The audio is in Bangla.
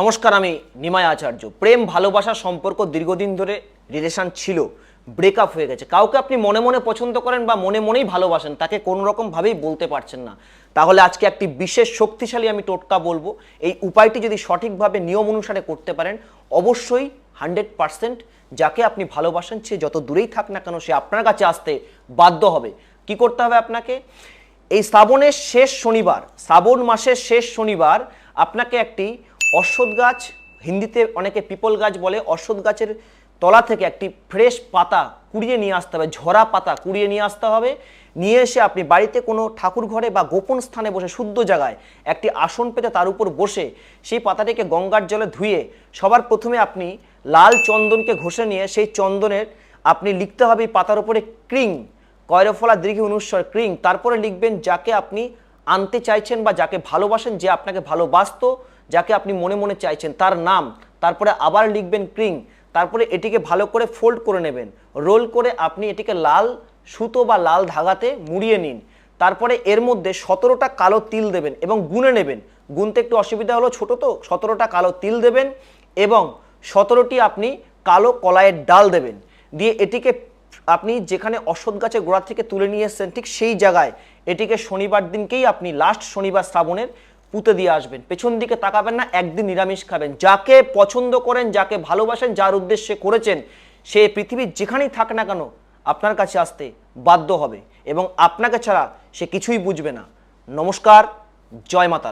নমস্কার, আমি নিমাই আচার্য। প্রেম, ভালোবাসা সম্পর্ক দীর্ঘদিন ধরে রিলেশন ছিল ব্রেকআপ হয়ে গেছে। কাউকে আপনি মনে মনে পছন্দ করেন বা মনে মনেই ভালোবাসেন, তাকে কোনো রকমভাবেই বলতে পারছেন না। তাহলে আজকে একটি বিশেষ শক্তিশালী আমি টোটকা বলব। এই উপায়টি যদি সঠিকভাবে নিয়ম অনুসারে করতে পারেন, অবশ্যই হান্ড্রেড পারসেন্ট যাকে আপনি ভালোবাসেন, সে যত দূরেই থাক না কেন, সে আপনার কাছে আসতে বাধ্য হবে। কি করতে হবে আপনাকে? এই শ্রাবণের শেষ শনিবার, শ্রাবণ মাসের শেষ শনিবার আপনাকে একটি অশ্বত্থ গাছ, হিন্দিতে অনেকে পিপল গাছ বলে, অশ্বত্থ গাছের তলা থেকে একটি ফ্রেশ পাতা কুড়িয়ে নিয়ে আসতে হবে, ঝরা পাতা কুড়িয়ে নিয়ে আসতে হবে। নিয়ে এসে আপনি বাড়িতে কোনো ঠাকুর ঘরে বা গোপন স্থানে বসে শুদ্ধ জায়গায় একটি আসন পেতে তার উপর বসে সেই পাতাটিকে গঙ্গার জলে ধুয়ে সবার প্রথমে আপনি লাল চন্দনকে ঘষে নিয়ে সেই চন্দনের আপনি লিখতে হবে পাতার উপরে ক্রিং, কয়রফলা দীর্ঘ অনুস্বর ক্রিং। তারপরে লিখবেন, যাকে আপনি আনতে চাইছেন বা যাকে ভালোবাসেন যে আপনাকে ভালোবাসত, যাকে আপনি মনে মনে চাইছেন, তার নাম, তারপরে আবার লিখবেন ক্রিং, তারপরে এটিকে ভালো করে ফোল্ড করে নেবেন। রোল করে আপনি এটিকে লাল সুতো বা লাল ধাগাতে মুড়িয়ে নিন। তারপরে এর মধ্যে সতেরোটা কালো তিল দেবেন এবং গুনে নেবেন। গুনতে একটু অসুবিধা হলো ছোট তো, সতেরোটা কালো তিল দেবেন এবং সতেরোটি আপনি কালো কলাইয়ের ডাল দেবেন। দিয়ে এটিকে আপনি যেখানে অশ্বত্থ গাছের গোড়া থেকে তুলে নিয়ে এসেছেন, ঠিক সেই জায়গায় এটিকে শনিবার দিনকেই আপনি লাস্ট শনিবার শ্রাবণের পুঁতে দিয়ে আসবেন। পেছন দিকে তাকাবেন না, একদিন নিরামিষ খাবেন। যাকে পছন্দ করেন, যাকে ভালোবাসেন, যার উদ্দেশ্যে করেছেন, সে পৃথিবীর যেখানেই থাক না কেন আপনার কাছে আসতে বাধ্য হবে এবং আপনাকে ছাড়া সে কিছুই বুঝবে না। নমস্কার, জয় মাতা